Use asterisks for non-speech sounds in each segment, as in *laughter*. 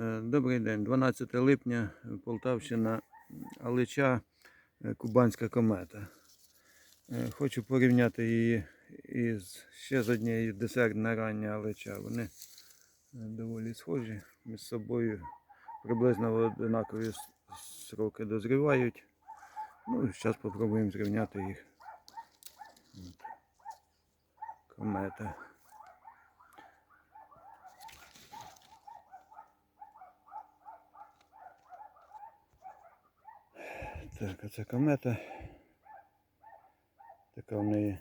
Е, Добрий день, 12 липня, Полтавщина, Алича, е, Кубанська комета. Е, Хочу порівняти її із ще з однією десертна рання Алича. Вони е, доволі схожі між собою, приблизно в однакові сроки дозрівають. Ну, зараз спробуємо зрівняти їх. Комета. Так, оце комета. Така в неї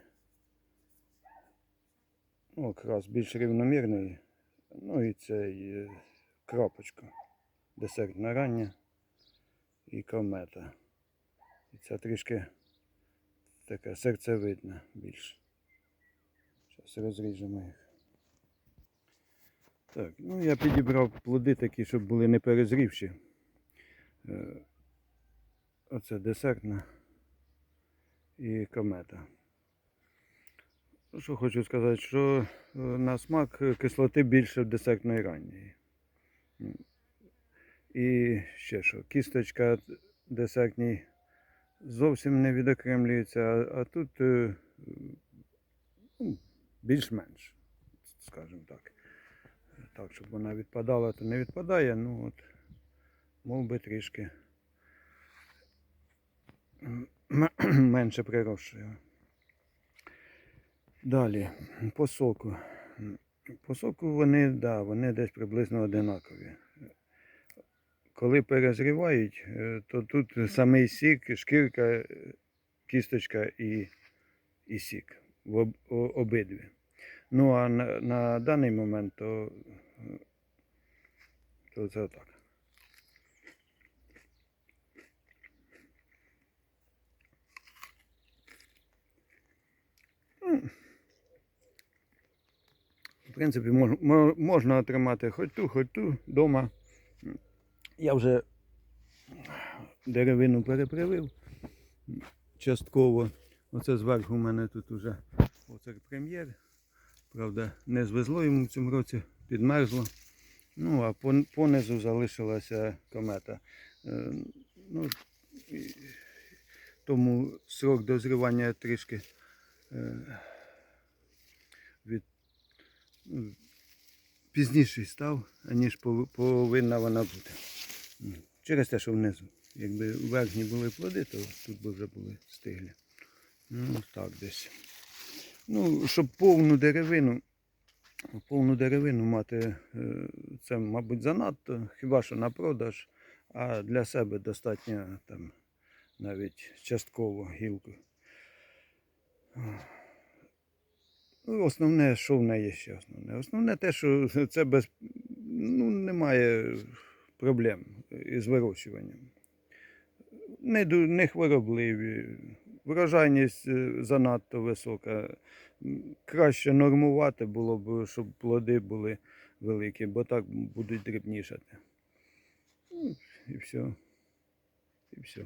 ну, якраз більш рівномірний. Ну і цей е, крапочка. Десертна рання і комета. І ця трішки така серцевидна більш. Зараз розріжемо їх. Так, ну я підібрав плоди такі, щоб були не перезрівші. Оце десертна і комета. Ну, Що хочу сказати, що е, на смак кислоти більше в десертної ранньої. І ще що, кісточка десертній зовсім не відокремлюється, а, тут е, ну, більш-менш, скажімо так. Так, щоб вона відпадала, то не відпадає, ну от, мов би трішки *clears throat* менше прирощує. Далі, по соку. По соку вони, да, вони десь приблизно одинакові. Коли перезрівають, е, то тут самий сік, шкірка, кісточка і, і сік в об, обидві. Ну а на, на даний момент то, е, то це так. Принципі, можна отримати хоч ту, хоч ту вдома. Я вже деревину перепривив частково. Оце зверху у мене тут уже оце прем'єр. Правда, не звезло йому в цьому році, підмерзло. Ну, а понизу залишилася комета. Е, Ну, тому срок дозрівання трішки е, пізніший став, аніж повинна вона бути. Через те, що внизу. Якби верхні були плоди, то тут би вже були стиглі. Ну, так десь. Ну, щоб повну деревину, повну деревину мати, е, це, мабуть, занадто, хіба що на продаж, а для себе достатньо там навіть частково гілку. Ну, основне, що в неї ще основне? Основне те, що *laughs* це без ну, немає проблем із вирощуванням. Не, не хворобливі, врожайність е, занадто висока. Краще нормувати було б, щоб плоди були великі, бо так будуть дрібнішати. Ну, І все. І все.